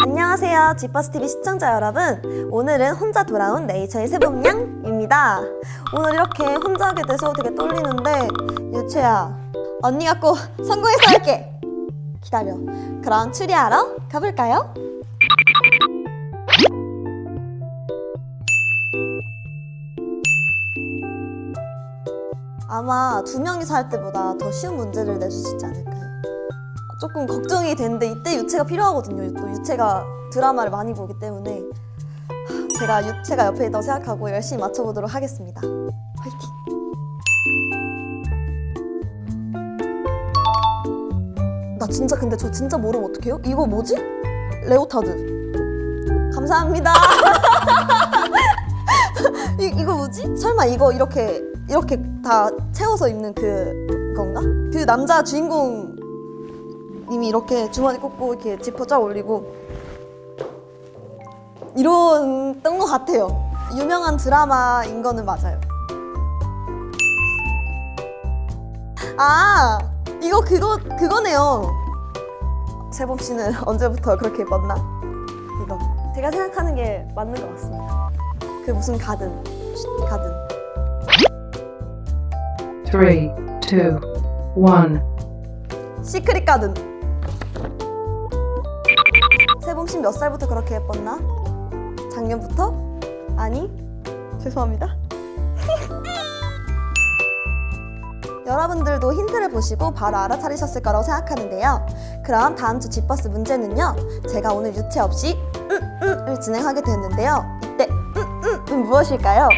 안녕하세요. 지퍼스TV 시청자 여러분. 오늘은 혼자 돌아온 네이처의 세범양입니다. 오늘 이렇게 혼자 하게 돼서 되게 떨리는데, 유채야, 언니가 꼭 성공해서 할게! 기다려. 그럼 추리하러 가볼까요? 아마 두 명이서 할 때보다 더 쉬운 문제를 내주시지 않을까요? 조금 걱정이 되는데 이때 유채가 필요하거든요. 또 유채가 드라마를 많이 보기 때문에 하, 제가 유채가 옆에 있다고 생각하고 열심히 맞춰보도록 하겠습니다. 화이팅! 나 진짜 근데 저 진짜 모르면 어떡해요? 이거 뭐지? 레오타드. 감사합니다. 이, 이거 뭐지? 설마 이거 이렇게 이렇게 다 채워서 입는 그 건가? 그 남자 주인공 님이 이렇게 주머니 꽂고 이렇게 지퍼 쫙 올리고 이런 것 같아요. 유명한 드라마인 거는 맞아요. 아 이거 그거 그거네요. 세범 씨는 언제부터 그렇게 입었나? 이거 제가 생각하는 게 맞는 것 같습니다. 그 무슨 가든 쉿, 가든 Three, two, one. 시크릿 가든. 씨몇 살부터 그렇게 예뻤나? 작년부터? 아니 죄송합니다. 여러분들도 힌트를 보시고 바로 알아차리셨을 거라고 생각하는데요. 그럼 다음 주 집버스 문제는요. 제가 오늘 유체 없이 음, 음을 진행하게 됐는데요. 이때 음, 음은 무엇일까요?